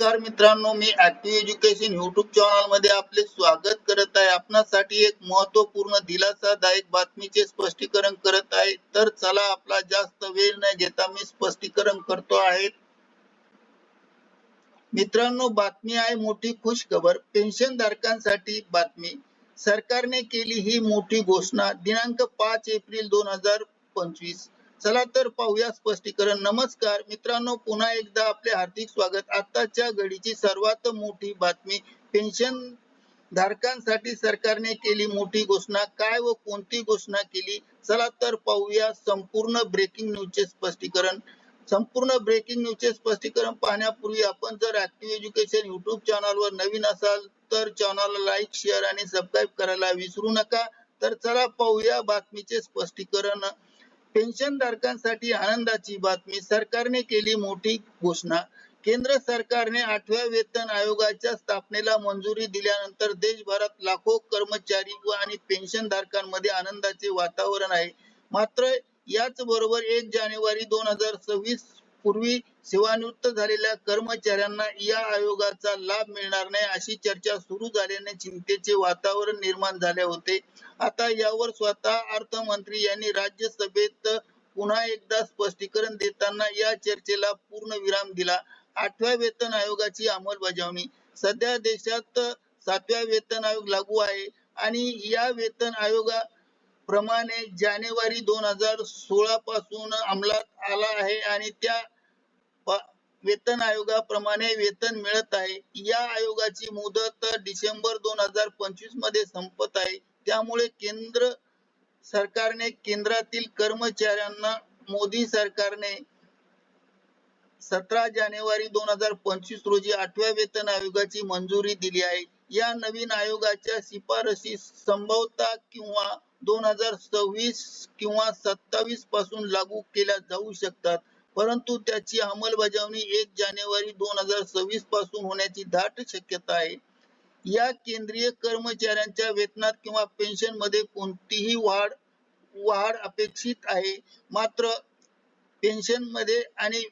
नमस्कार मित्रांनो मी ऍक्टिव्ह एज्युकेशन युट्यूब चॅनलमध्ये आपले स्वागत करत आहे. आपणासाठी एक महत्त्वपूर्ण दिलासादायक बातमीचे स्पष्टीकरण करत आहे. तर चला आपला जास्त वेळ न घेता मी स्पष्टीकरण करतो आहे. मित्रांनो बातमी आहे मोठी खुश खबर पेन्शन धारकांसाठी बातमी. सरकारने केली ही मोठी घोषणा. दिनांक पाच एप्रिल दोन हजार पंचवीस. चला तर पाहूया स्पष्टीकरण. नमस्कार. मित्रांनो पुन्हा एकदा आपले हार्दिक स्वागत. आताच्या घडीची सर्वात मोठी बातमी पेन्शन धारकांसाठी सरकारने केली मोठी घोषणा. काय व कोणती घोषणा केली? चला तर पाहूया संपूर्ण ब्रेकिंग न्यूजचे स्पष्टीकरण. संपूर्ण ब्रेकिंग न्यूजचे स्पष्टीकरण पाहण्यापूर्वी आपण जर ऍक्टिव्ह एज्युकेशन युट्यूब चॅनलवर नवीन असाल तर चॅनलला लाईक शेअर आणि सबस्क्राईब करायला विसरू नका. तर चला पाहूया बातमीचे स्पष्टीकरण. पेन्शन धारकांसाठी आनंदाची बातमी. सरकारने केली मोठी घोषणा. केंद्र सरकारने आठव्या वेतन आयोगाच्या स्थापनेला मंजुरी दिल्यानंतर देशभरात लाखो कर्मचारी व आणि पेन्शन धारकांमध्ये आनंदाचे वातावरण आहे. मात्र याच बरोबर एक जानेवारी दोन हजार सव्वीस पूर्वी सेवानिवृत्त झालेल्या कर्मचाऱ्यांना या आयोगाचा लाभ मिळणार नाही अशी चर्चा सुरू झाल्याने चिंतेचे वातावरण निर्माण झाले होते. आता यावर स्वतः अर्थमंत्री यांनी राज्यसभेत पुन्हा एकदा स्पष्टीकरण देताना या चर्चेला पूर्ण विराम दिला. आठव्या वेतन आयोगाची अंमलबजावणी. सध्या देशात सातव्या वेतन आयोग लागू आहे आणि या वेतन आयोगा प्रमाणे जानेवारी दोन हजार सोळा पासून अंमलात आला आहे आणि त्या वेतन आयोगाप्रमाणे वेतन मिळत आहे. या आयोगाची मुदत डिसेंबर दोन हजार पंचवीसमध्ये संपत आहे. त्यामुळे केंद्र सरकारने केंद्रातील कर्मचाऱ्यांना मोदी सरकारने सतरा जानेवारी दोन हजार पंचवीस रोजी आठव्या वेतन आयोगाची मंजुरी दिली आहे. या नवीन आयोगाच्या शिफारशी संभवता किंवा दोन हजार सव्वीस किंवा सत्तावीसपासून लागू केल्या जाऊ शकतात. परंतु त्याची अंमलबजावणी एक जानेवारी दोन हजार सव्वीसपासून होण्याची दाट शक्यता आहे. या केंद्रीय कर्मचाऱ्यांच्या वेतनात किंवा पेन्शनमध्ये कोणतीही वाढ वाढ अपेक्षित आहे. मात्र पेन्शनमध्ये आणि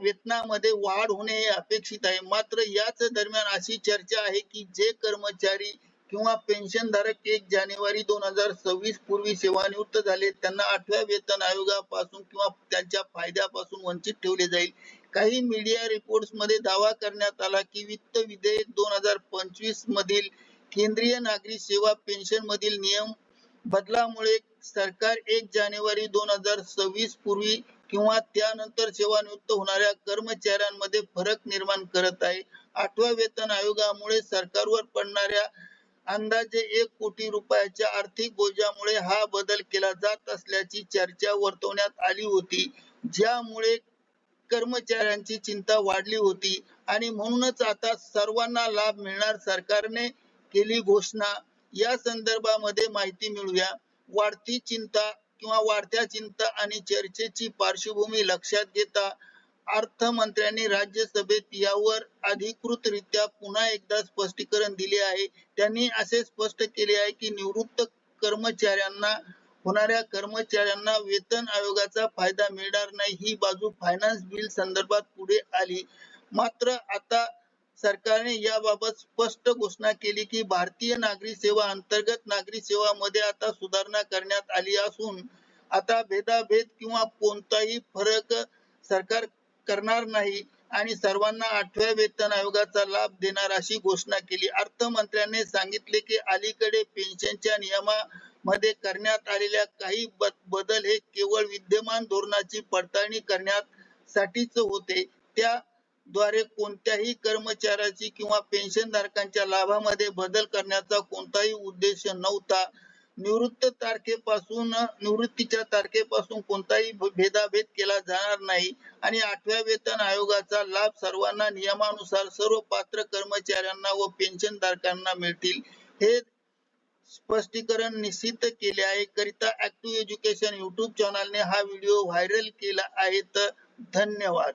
वेतनामध्ये वाढ होणे हे अपेक्षित आहे. मात्र याच दरम्यान अशी चर्चा आहे की जे कर्मचारी किंवा पेन्शन धारक एक जानेवारी दोन हजार सव्वीस पूर्वी सेवानिवृत्त झाले त्यांना आठव्या वेतन आयोगापासून किंवा त्यांच्या फायद्यापासून वंचित ठेवले जाईल. काही मीडिया रिपोर्ट्समध्ये दावा करण्यात आला की वित्त विधेयक दोन हजार पंचवीस मधील केंद्रीय नागरी सेवा पेन्शन मधील नियम बदलामुळे सरकार एक जानेवारी दोन हजार सव्वीस पूर्वी किंवा त्यानंतर सेवानिवृत्त होणाऱ्या कर्मचाऱ्यांमध्ये फरक निर्माण करत आहे. आठव्या वेतन आयोगामुळे सरकारवर पडणाऱ्या अंदाजे एक कोटी रुपयाच्या आर्थिक बोजामुळे हा बदल केला जात असल्याची चर्चा वर्तवण्यात आली होती ज्यामुळे कर्मचाऱ्यांची चिंता वाढली होती. आणि म्हणूनच आता सर्वांना लाभ मिळणार सरकारने केली घोषणा. या संदर्भामध्ये माहिती मिळूया. वाढती चिंता किंवा वाढत्या चिंता आणि चर्चेची पार्श्वभूमी लक्षात घेता अर्थमंत्र्यांनी राज्यसभेत यावर अधिकृतरित्या पुन्हा एकदा स्पष्टीकरण दिले आहे. त्यांनी असे स्पष्ट केले आहे की निवृत्त कर्मचाऱ्यांना होणाऱ्या कर्मचाऱ्यांना वेतन आयोगाचा फायदा मिळणार नाही. ही बाजू फायनान्स बिल संदर्भात पुढे आली. मात्र आता सरकारने याबाबत स्पष्ट घोषणा केली की भारतीय नागरी सेवा अंतर्गत नागरी सेवा मध्ये आता सुधारणा करण्यात आली असून आता भेदाभेद किंवा कोणताही फरक सरकार करणार नाही आणि सर्वांना आठव्या वेतन आयोगाचा लाभ देणार अशी घोषणा केली. अर्थमंत्र्यांनी सांगितले की अलीकडे पेन्शनच्या नियमामध्ये करण्यात आलेल्या काही बदल हे केवळ विद्यमान धोरणाची पडताळणी करण्यासाठीच होते. त्या द्वारे कोणत्याही कर्मचाऱ्याची किंवा पेन्शन धारकांच्या लाभामध्ये बदल करण्याचा कोणताही उद्देश नव्हता. निवृत्त तारखेपासून निवृत्तीच्या तारखेपासून कोणताही भेदाभेद केला जाणार नाही. आणि आठव्या वेतन आयोगाचा लाभ सर्वांना नियमानुसार सर्व पात्र कर्मचाऱ्यांना व पेन्शन धारकांना मिळतील. हे स्पष्टीकरण निश्चित केले आहे. करिता ऍक्टिव्ह एज्युकेशन युट्यूब चॅनलने हा व्हिडिओ व्हायरल केला आहे. तर धन्यवाद.